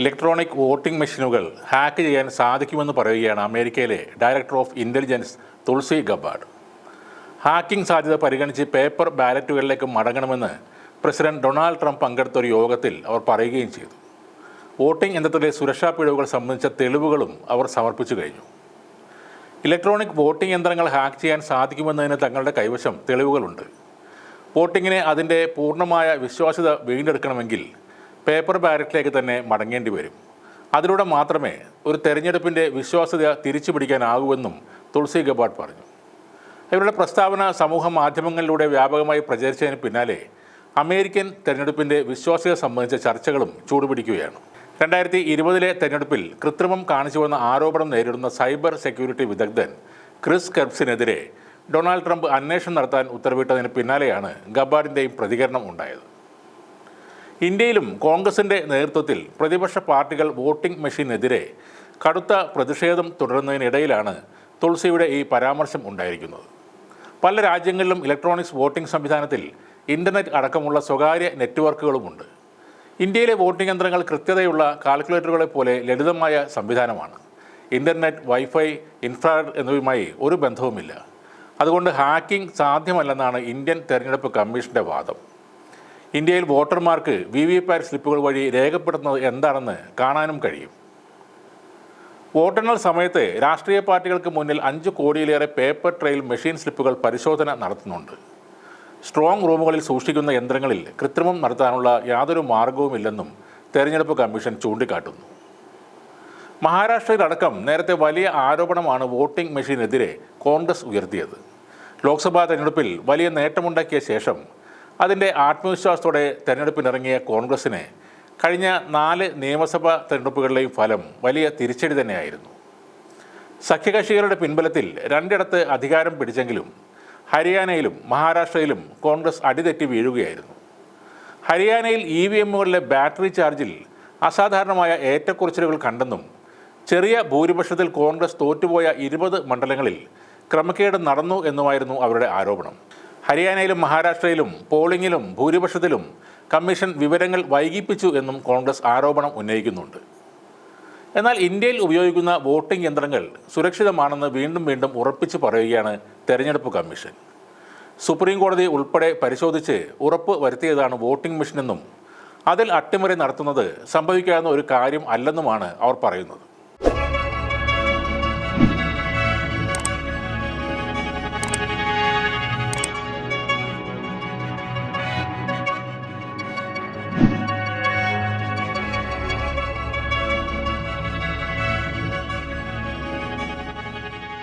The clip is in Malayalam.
ഇലക്ട്രോണിക് വോട്ടിംഗ് മെഷീനുകൾ ഹാക്ക് ചെയ്യാൻ സാധിക്കുമെന്ന് പറയുകയാണ് അമേരിക്കയിലെ director of intelligence Tulsi Gabbard hacking സാധ്യത പരിഗണിച്ച് പേപ്പർ ബാലറ്റുകളിലേക്ക് മടങ്ങണമെന്ന് പ്രസിഡന്റ് ഡൊണാൾഡ് ട്രംപ് പങ്കെടുത്ത ഒരു യോഗത്തിൽ അവർ പറയുകയും ചെയ്തു. വോട്ടിംഗ് യന്ത്രത്തിലെ സുരക്ഷാ പിഴവുകൾ സംബന്ധിച്ച തെളിവുകളും അവർ സമർപ്പിച്ചു കഴിഞ്ഞു. ഇലക്ട്രോണിക് വോട്ടിംഗ് യന്ത്രങ്ങൾ ഹാക്ക് ചെയ്യാൻ സാധിക്കുമെന്നതിന് തങ്ങളുടെ കൈവശം തെളിവുകളുണ്ട്. വോട്ടിങ്ങിനെ അതിന്റെ പൂർണമായ വിശ്വാസ്യത വീണ്ടെടുക്കണമെങ്കിൽ പേപ്പർ ബാലറ്റിലേക്ക് തന്നെ മടങ്ങേണ്ടി വരും. അതിലൂടെ മാത്രമേ ഒരു തെരഞ്ഞെടുപ്പിന്റെ വിശ്വാസ്യത തിരിച്ചു പിടിക്കാനാകൂവെന്നും തുളസി ഗബാട്ട് പറഞ്ഞു. ഇവരുടെ പ്രസ്താവന സമൂഹ മാധ്യമങ്ങളിലൂടെ വ്യാപകമായി പ്രചരിച്ചതിന് പിന്നാലെ അമേരിക്കൻ തെരഞ്ഞെടുപ്പിന്റെ വിശ്വാസ്യത സംബന്ധിച്ച ചർച്ചകളും ചൂടുപിടിക്കുകയാണ്. രണ്ടായിരത്തി ഇരുപതിലെ തെരഞ്ഞെടുപ്പിൽ കൃത്രിമം കാണിച്ചുവെന്ന ആരോപണം നേരിടുന്ന സൈബർ സെക്യൂരിറ്റി വിദഗ്ധൻ ക്രിസ് കെർബ്സിനെതിരെ ഡൊണാൾഡ് ട്രംപ് അന്വേഷണം നടത്താൻ ഉത്തരവിട്ടതിന് പിന്നാലെയാണ് ഗബാഡിന്റെയും പ്രതികരണം ഉണ്ടായത്. ഇന്ത്യയിലും കോൺഗ്രസിന്റെ നേതൃത്വത്തിൽ പ്രതിപക്ഷ പാർട്ടികൾ വോട്ടിംഗ് മെഷീനെതിരെ കടുത്ത പ്രതിഷേധം തുടരുന്നതിനിടയിലാണ് തുളസിയുടെ ഈ പരാമർശം ഉണ്ടായിരിക്കുന്നത്. പല രാജ്യങ്ങളിലും ഇലക്ട്രോണിക്സ് വോട്ടിംഗ് സംവിധാനത്തിൽ ഇന്റർനെറ്റ് അടക്കമുള്ള സ്വകാര്യ നെറ്റ്വർക്കുകളുമുണ്ട്. ഇന്ത്യയിലെ വോട്ടിംഗ് യന്ത്രങ്ങൾ കൃത്യതയുള്ള കാൽക്കുലേറ്ററുകളെ പോലെ ലളിതമായ സംവിധാനമാണ്. ഇന്റർനെറ്റ് വൈഫൈ ഇൻഫ്രാറെഡ് എന്നിവയുമായി ഒരു ബന്ധവുമില്ല. അതുകൊണ്ട് ഹാക്കിംഗ് സാധ്യമല്ലെന്നാണ് ഇന്ത്യൻ തെരഞ്ഞെടുപ്പ് കമ്മീഷന്റെ വാദം. ഇന്ത്യയിൽ വോട്ടർമാർക്ക് വി വി പാറ്റ് സ്ലിപ്പുകൾ വഴി രേഖപ്പെടുത്തുന്നത് എന്താണെന്ന് കാണാനും കഴിയും. വോട്ടെണ്ണൽ സമയത്ത് രാഷ്ട്രീയ പാർട്ടികൾക്ക് മുന്നിൽ അഞ്ച് കോടിയിലേറെ പേപ്പർ ട്രെയിൽ മെഷീൻ സ്ലിപ്പുകൾ പരിശോധന നടത്തുന്നുണ്ട്. സ്ട്രോങ് റൂമുകളിൽ സൂക്ഷിക്കുന്ന യന്ത്രങ്ങളിൽ കൃത്രിമം നടത്താനുള്ള യാതൊരു മാർഗവുമില്ലെന്നും തെരഞ്ഞെടുപ്പ് കമ്മീഷൻ ചൂണ്ടിക്കാട്ടുന്നു. മഹാരാഷ്ട്രയിലടക്കം നേരത്തെ വലിയ ആരോപണമാണ് വോട്ടിംഗ് മെഷീനെതിരെ കോൺഗ്രസ് ഉയർത്തിയത്. ലോക്സഭാ തെരഞ്ഞെടുപ്പിൽ വലിയ നേട്ടമുണ്ടാക്കിയ ശേഷം അതിന്റെ ആത്മവിശ്വാസത്തോടെ തെരഞ്ഞെടുപ്പിനിറങ്ങിയ കോൺഗ്രസിന് കഴിഞ്ഞ നാല് നിയമസഭാ തെരഞ്ഞെടുപ്പുകളിലെയും ഫലം വലിയ തിരിച്ചടി തന്നെയായിരുന്നു. സഖ്യകക്ഷികളുടെ പിൻബലത്തിൽ രണ്ടിടത്ത് അധികാരം പിടിച്ചെങ്കിലും ഹരിയാനയിലും മഹാരാഷ്ട്രയിലും കോൺഗ്രസ് അടിതെറ്റി വീഴുകയായിരുന്നു. ഹരിയാനയിൽ ഇ വി എമ്മുകളിലെ ബാറ്ററി ചാർജിൽ അസാധാരണമായ ഏറ്റക്കുറച്ചിലുകൾ കണ്ടെന്നും ചെറിയ ഭൂരിപക്ഷത്തിൽ കോൺഗ്രസ് തോറ്റുപോയ ഇരുപത് മണ്ഡലങ്ങളിൽ ക്രമക്കേട് നടന്നു എന്നുമായിരുന്നു അവരുടെ ആരോപണം. ഹരിയാനയിലും മഹാരാഷ്ട്രയിലും പോളിംഗിലും ഭൂരിപക്ഷത്തിലും കമ്മീഷൻ വിവരങ്ങൾ വൈകിപ്പിച്ചു എന്നും കോൺഗ്രസ് ആരോപണം ഉന്നയിക്കുന്നുണ്ട്. എന്നാൽ ഇന്ത്യയിൽ ഉപയോഗിക്കുന്ന വോട്ടിംഗ് യന്ത്രങ്ങൾ സുരക്ഷിതമാണെന്ന് വീണ്ടും വീണ്ടും ഉറപ്പിച്ചു പറയുകയാണ് തെരഞ്ഞെടുപ്പ് കമ്മീഷൻ. സുപ്രീം കോടതി ഉൾപ്പെടെ പരിശോധിച്ച് ഉറപ്പ് വരുത്തിയതാണ് വോട്ടിംഗ് മെഷീനെന്നും അതിൽ അട്ടിമറി നടത്തുന്നത് സംഭവിക്കാവുന്ന ഒരു കാര്യം അല്ലെന്നുമാണ് അവർ പറയുന്നത്.